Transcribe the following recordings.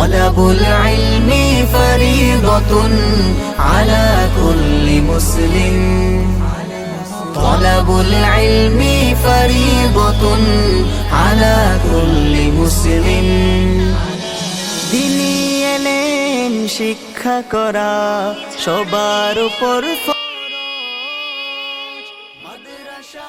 طلب العلم فريضة على كل مسلم طلب العلم فريضة على كل مسلم দিনী এলেম শিক্ষা করা সবার উপর ফরজ। মাদ্রাসা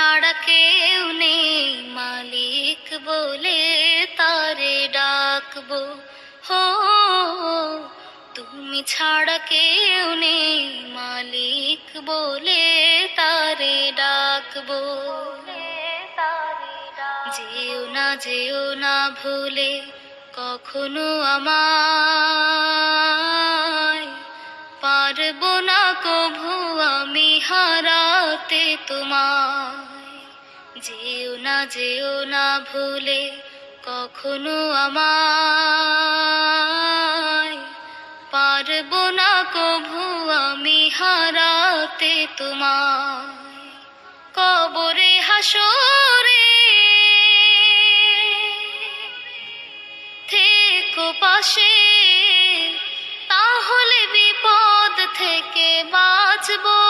ছাড়া কেউ নেই। মালিক বলে তারে ডাকবো। হো, তুমি ছাড়া কেউ নেই। মালিক বলে তারে ডাকবো। যেও না যেও না ভুলে কখনো আমায়। পারব না কভু আমি হারাতে তোমায়। যেও না যেও না ভুলে কখনো আমায়। পারব না কভু আমি হারাতে তোমায়। কবরে হাসরে থেকো পাশে, তাহলে বিপদ থেকে বাঁচবো।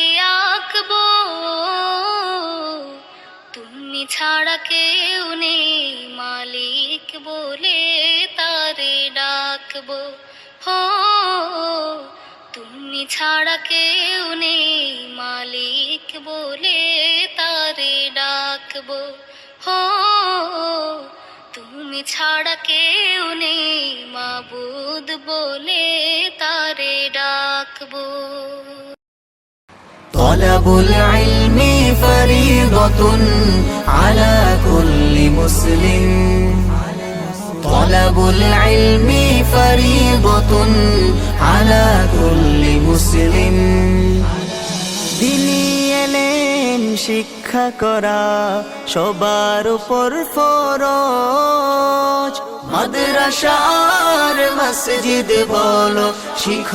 ছাড়া কেউ নেই মালিক বলে তারে ডাকবো হো তুমি ছাড়া কেউ নেই মালিক বলে তারে ডাকবো হো তুমি ছাড়া কেউ নেই মাবুদ বলে তারে ডাকবো طلب العلم فريضة على كل مسلم طلب العلم فريضة على كل مسلم দিনী এলেম শিক্ষা করা সবার উপর ফরজ মাদ্রাসার মসজিদ বলো শিখ